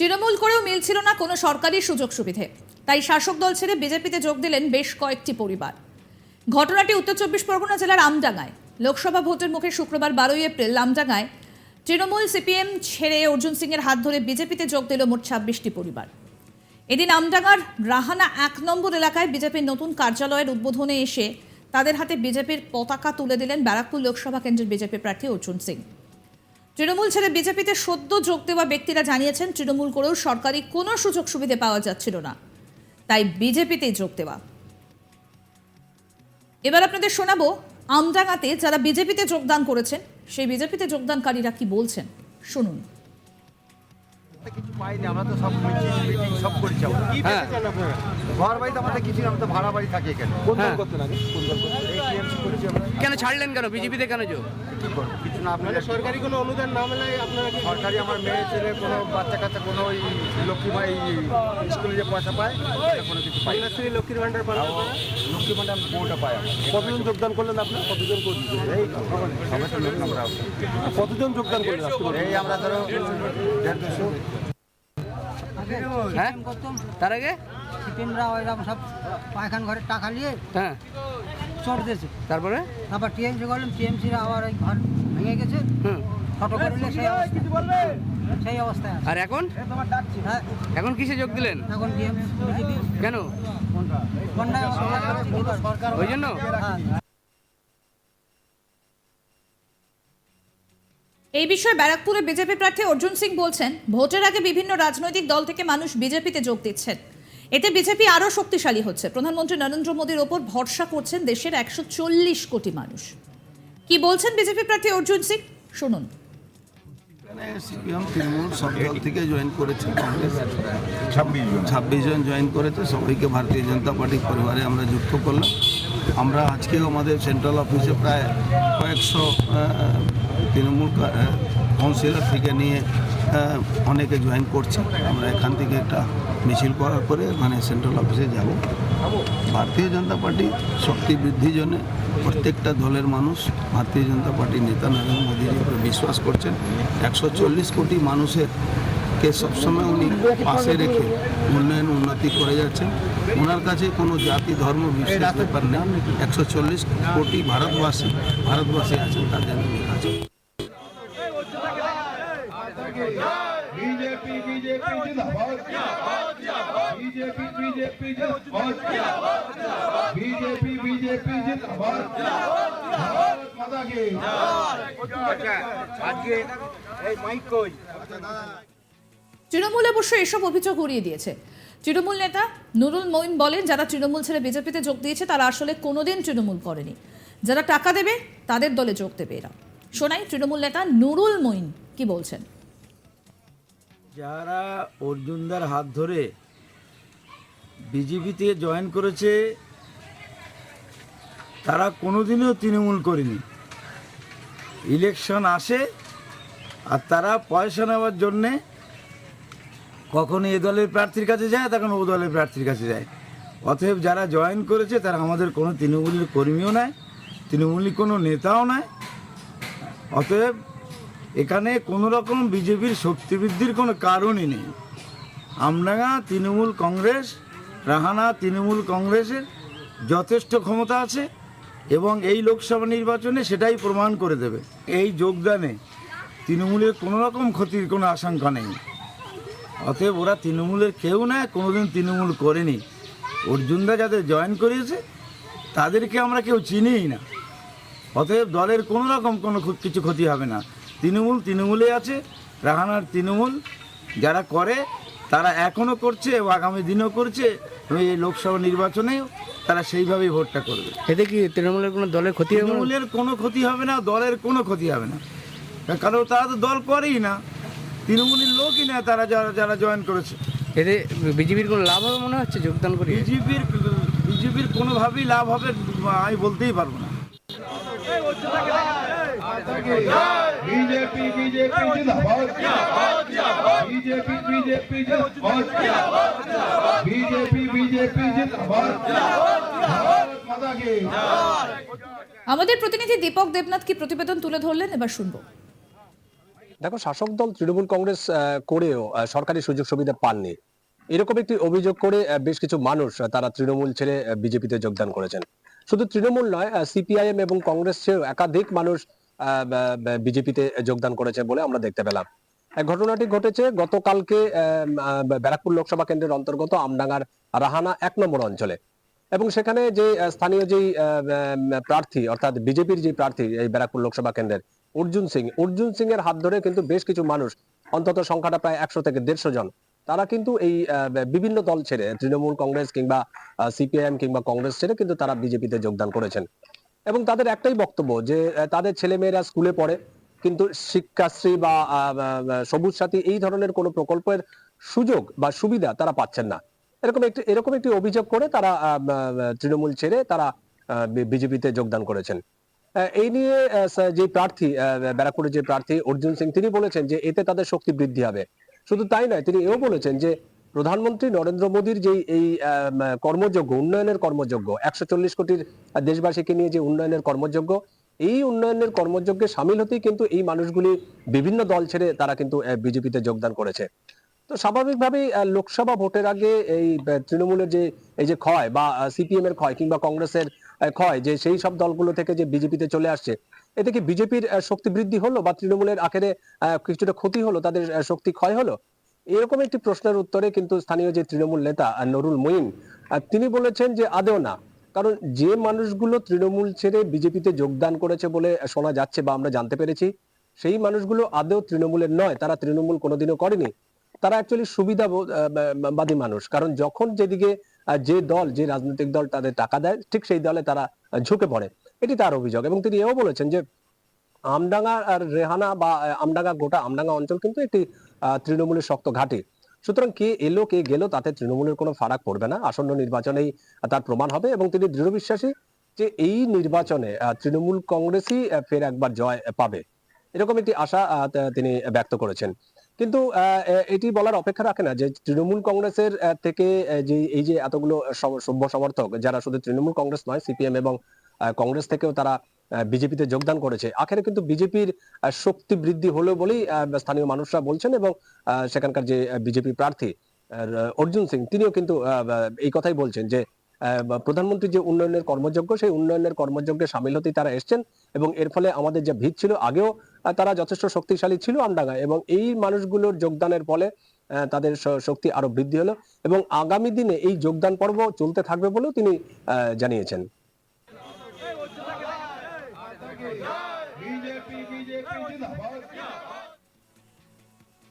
তৃণমূল করেও মিলছিল না কোনো সরকারি সুযোগ সুবিধে। তাই শাসক দল ছেড়ে বিজেপিতে যোগ দিলেন বেশ কয়েকটি পরিবার। ঘটনাটি উত্তর চব্বিশ পরগনা জেলার আমডাঙ্গায়। লোকসভা ভোটের মুখে শুক্রবার বারোই এপ্রিল আমডাঙ্গায় তৃণমূল সিপিএম ছেড়ে অর্জুন সিংয়ের হাত ধরে বিজেপিতে যোগ দিল মোট ছাব্বিশটি পরিবার। এদিন আমডাঙ্গার রাহানা এক নম্বর এলাকায় বিজেপির নতুন কার্যালয়ের উদ্বোধনে এসে তাদের হাতে বিজেপির পতাকা তুলে দিলেন ব্যারাকপুর লোকসভা কেন্দ্রের বিজেপি প্রার্থী অর্জুন সিং। তৃণমূল ছেড়ে বিজেপিতে সদ্য যোগ দেওয়া ব্যক্তিরা জানিয়েছেন তৃণমূল করেও সরকারি কোনো সুযোগ সুবিধে পাওয়া যাচ্ছিল না। তাই বিজেপিতেই যোগ দেওয়া। এবার আপনাদের শোনাবো আমডাঙ্গাতে যারা বিজেপিতে যোগদান করেছেন সেই বিজেপিতে যোগদানকারীরা কি বলছেন? শুনুন। কিছু পাইনি আমরা তো সব মিটিং মিটিং সব করেছি আমরা। হ্যাঁ। ঘর বাড়িতে আমাদের কিছু আমরা তো ভাড়া বাড়ি থাকি এখানে। কোন দল করতেন আগে? এই টিএমসি করেছি আমরা। কেন ছাড়লেন কেন? বিজেপিতে কেন যোগ? কি করব কিছু না আপনাদের সরকারি কোনো অনুদান না মেলায় আপনারা কি সরকারি আমার মেয়ে ছেলে কোনো বাচ্চা কাচ্চা কোনো ওই লক্ষ্মী ভাই স্কুলে যে পয়সা পায় কোনো কিছু পাই না। কন্যাশ্রী লক্ষ্মীর ভান্ডার পান লক্ষ্মী ভান্ডার বউটা আমরা। কতজন যোগদান করলেন আপনার কতজন করলেন এই আমরা কতজন যোগদান করলেন এই আমরা ধরো দেড় দুশো হ্যাঁ? তার আগে? সিপিএমরা ওইরকম সব পায়খান ঘরে টাকা নিয়ে হ্যাঁ। চট দিয়েছে। তারপরে? তারপর টিএমসি করলাম টিএমসিরা আবার ওই ঘর ভেঙে গেছে। ফটো করলে সেই অবস্থা সেই অবস্থায় আর এখন? হ্যাঁ। এখন কিসে যোগ দিলেন? এখন টিএমসি কেন? ওই জন্য? হ্যাঁ। এই বিষয়ে ব্যারাকপুরে বিজেপি প্রার্থী অর্জুন সিং বলছেন ভোটের আগে বিভিন্ন রাজনৈতিক দল থেকে মানুষ বিজেপিতে যোগ দিচ্ছেন। এতে বিজেপি আরও শক্তিশালী হচ্ছে। প্রধানমন্ত্রী নরেন্দ্র মোদীর ওপর ভরসা করছেন দেশের একশো চল্লিশ কোটি মানুষ। কি বলছেন বিজেপি প্রার্থী অর্জুন সিং? শুনুন। সিপিএম তৃণমূল সব দল থেকে জয়েন করেছে কংগ্রেস ছাব্বিশ জন। ছাব্বিশ জন জয়েন করেছে সবাইকে ভারতীয় জনতা পার্টির পরিবারে আমরা যুক্ত করলাম। আমরা আজকেও আমাদের সেন্ট্রাল অফিসে প্রায় কয়েকশো তৃণমূল কাউন্সিলর থেকে নিয়ে অনেকে জয়েন করছে। আমরা এখান থেকে একটা মিছিল করার পরে মানে সেন্ট্রাল অফিসে যাব। ভারতীয় জনতা পার্টি শক্তি বৃদ্ধির জন্য প্রত্যেকটা দলের মানুষ, ভারতীয় জনতা পার্টির নেতা নরেন্দ্র মোদীর উপরে বিশ্বাস করছেন। একশো চল্লিশ কোটি মানুষের কে সবসময় উনি পাশে রেখে উন্নয়ন উন্নতি করে যাচ্ছেন। ওনার কাছে কোনো জাতি, ধর্ম বিশেষ ব্যাপার নেই। একশো চল্লিশ কোটি ভারতবাসী ভারতবাসী আছেন তাদের উনি কাছে बीजेपी बीजेपी जिंदाबाद बीजेपी बीजेपी जिंदाबाद बीजेपी बीजेपी जिंदाबाद भारत माता की আজকে এই মাইক কই তৃণমূল অবশ্য এসব অভিযোগ উড়িয়ে দিয়েছে তৃণমূল নেতা নুরুল মঈন বলেন যারা তৃণমূল ছেড়ে বিজেপিতে যোগ দিয়েছে তারা আসলে কোনোদিন তৃণমূল করেনি যারা টাকা দেবে তাদের দলে যোগ দেবে এরা শোনাই তৃণমূল নেতা নুরুল মঈন কি বলছেন যারা অর্জুনদার হাত ধরে বিজেপিতে জয়েন করেছে, তারা কোনোদিনও তৃণমূল করেনি। ইলেকশন আসে আর তারা পয়সা নেওয়ার জন্যে কখনো এ দলের প্রার্থীর কাছে যায়, তখন ও দলের প্রার্থীর কাছে যায়। অতএব যারা জয়েন করেছে, তারা আমাদের কোনো তৃণমূলের কর্মীও নয়, তৃণমূলের কোনো নেতাও নয়। অতএব এখানে কোনো রকম বিজেপির শক্তি বৃদ্ধির কোনো কারণই নেই। আমডাঙ্গা তৃণমূল কংগ্রেস, রাহানা তৃণমূল কংগ্রেসের যথেষ্ট ক্ষমতা আছে এবং এই লোকসভা নির্বাচনে সেটাই প্রমাণ করে দেবে। এই যোগদানে তৃণমূলের কোনো রকম ক্ষতির কোনো আশঙ্কা নেই। অতএব ওরা তৃণমূলের কেউ না কোনোদিন তৃণমূল করেনি। অর্জুনদা যাদের জয়েন করিয়েছে তাদেরকে আমরা কেউ চিনিই না। অতএব দলের কোনো রকম কোনো কিছু ক্ষতি হবে না। তৃণমূল তৃণমূলে আছে রাহানার তৃণমূল যারা করে তারা এখনও করছে এবং আগামী দিনও করছে। এবং এই লোকসভা নির্বাচনেও তারা সেইভাবেই ভোটটা করবে। এতে কি তৃণমূলের কোনো দলের ক্ষতি হবে? তৃণমূলের কোনো ক্ষতি হবে না দলের কোনো ক্ষতি হবে না। কারণ তারা তো দল করেই না। তৃণমূলের লোকই না তারা যারা যারা জয়েন করেছে। এতে বিজেপির কোনো লাভ হবে মনে হচ্ছে যোগদান করি? বিজেপির বিজেপির কোনোভাবেই লাভ হবে আমি বলতেই পারব না। बीजेपी बीजेपी जिंदाबाद बीजेपी बीजेपी जिंदाबाद बीजेपी बीजेपी जिंदाबाद भारत माता की আমাদের প্রতিনিধি দীপক দেবনাথ কি প্রতিবেদন তুলে ধরলেন এবার শুনবো দেখো শাসক দল তৃণমূল কংগ্রেস আহ, করেও আহ, সরকারি সুযোগ সুবিধা পাননি এরকম একটি অভিযোগ করে আহ, বেশ কিছু মানুষ আহ, তারা তৃণমূল ছেড়ে বিজেপিতে যোগদান করেছেন শুধু তৃণমূল নয় সিপিআইএম এবং কংগ্রেস ছেড়েও একাধিক মানুষ বিজেপিতে যোগদান করেছে বলে আমরা দেখতে পেলাম। ঘটনাটি ঘটেছে গতকালকে ব্যারাকপুর লোকসভা কেন্দ্রের অন্তর্গত আমডাঙ্গার রাহানা এক নম্বর অঞ্চলে। এবং সেখানে যে স্থানীয় যেই প্রার্থী, অর্থাৎ বিজেপির যে প্রার্থী এই ব্যারাকপুর লোকসভা কেন্দ্রের, অর্জুন সিং অর্জুন সিং এর হাত ধরে কিন্তু বেশ কিছু মানুষ, অন্তত সংখ্যাটা প্রায় একশো থেকে দেড়শো জন, তারা কিন্তু এই বিভিন্ন দল ছেড়ে, তৃণমূল কংগ্রেস কিংবা সিপিআইএম কিংবা কংগ্রেস ছেড়ে কিন্তু তারা বিজেপিতে যোগদান করেছেন। এবং তাদের একটাই বক্তব্য যে তাদের ছেলেমেয়েরা স্কুলে পড়ে, কিন্তু শিক্ষাশ্রী বা সবুজ সাথী এই ধরনের কোনো প্রকল্পের সুযোগ বা সুবিধা তারা পাচ্ছেন না। এরকম একটি এরকম একটি অভিযোগ করে তারা তৃণমূল ছেড়ে তারা বিজেপিতে যোগদান করেছেন। এই নিয়ে যে প্রার্থী ব্যারাকপুরের যে প্রার্থী অর্জুন সিং, তিনি বলেছেন যে, এতে তাদের শক্তি বৃদ্ধি হবে। শুধু তাই নয়, তিনি এও বলেছেন যে প্রধানমন্ত্রী নরেন্দ্র মোদীর যে এই আহ, কর্মযোগ্য উন্নয়নের কর্মযোগ্য একশো চল্লিশ কোটির দেশবাসীকে নিয়ে যে উন্নয়নের কর্মযোগ্য এই উন্নয়নের কর্মযজ্ঞে সামিল হতেই কিন্তু এই মানুষগুলি বিভিন্ন দল ছেড়ে তারা কিন্তু বিজেপিতে যোগদান করেছে। তো স্বাভাবিকভাবেই লোকসভা ভোটের আগে এই তৃণমূলের যে এই যে ক্ষয় বা সিপিএম এর ক্ষয় কিংবা কংগ্রেসের ক্ষয় যে সেই সব দলগুলো থেকে যে বিজেপিতে চলে আসছে এতে কি বিজেপির শক্তি বৃদ্ধি হলো বা তৃণমূলের আখেরে কিছুটা ক্ষতি হলো তাদের শক্তি ক্ষয় হলো? এরকম একটি প্রশ্নের উত্তরে কিন্তু স্থানীয় যে তৃণমূল নেতা নুরুল মঈন তিনি বলেছেন যে আদেও না। কারণ যে মানুষগুলো তৃণমূল ছেড়ে বিজেপিতে যোগদান করেছে বলে শোনা যাচ্ছে বা আমরা জানতে পেরেছি, সেই মানুষগুলো আদেও তৃণমূলের নয়, তারা তৃণমূল কোনোদিনও করেনি। তারা অ্যাকচুয়ালি সুবিধাবাদী মানুষ। কারণ যখন যেদিকে যে দল, যে রাজনৈতিক দল তাদের টাকা দেয়, ঠিক সেই দলে তারা ঝুঁকে পড়ে। এটি তার অভিযোগ এবং তিনি এও বলেছেন যে আমডাঙ্গা আর রেহানা বা আমডাঙ্গা গোটা আমডাঙ্গা অঞ্চল কিন্তু একটি তৃণমূলের শক্ত ঘাঁটি। সুতরাং কে এলো, কে গেল, তাতে তৃণমূলের কোনো ফারাক পড়বে না। আসন্ন নির্বাচনেই তার প্রমাণ হবে এবং তিনি দৃঢ় বিশ্বাসী যে এই নির্বাচনে তৃণমূল কংগ্রেসই ফের একবার জয় পাবে। এরকম একটি আশা তিনি ব্যক্ত করেছেন। কিন্তু এটি বলার অপেক্ষা রাখে না যে তৃণমূল কংগ্রেসের থেকে যে, এই যে এতগুলো সভ্য সমর্থক, যারা শুধু তৃণমূল কংগ্রেস নয়, সিপিএম এবং কংগ্রেস থেকেও তারা বিজেপিতে যোগদান করেছে। আখেরে কিন্তু বিজেপির শক্তি বৃদ্ধি হলো বলেই স্থানীয় মানুষরা বলছেন এবং সেখানকার যে বিজেপি প্রার্থী অর্জুন সিং, তিনিও কিন্তু এই কথাই বলছেন যে প্রধানমন্ত্রী যে উন্নয়নের কর্মযজ্ঞ, সেই উন্নয়নের কর্মযজ্ঞে সামিল হতেই তারা এসছেন এবং এর ফলে আমাদের যে ভিত ছিল, আগেও তারা যথেষ্ট শক্তিশালী ছিল আমডাঙ্গায় এবং এই মানুষগুলোর যোগদানের ফলে তাদের শক্তি আরও বৃদ্ধি হলো এবং আগামী দিনে এই যোগদান পর্ব চলতে থাকবে বলেও তিনি জানিয়েছেন।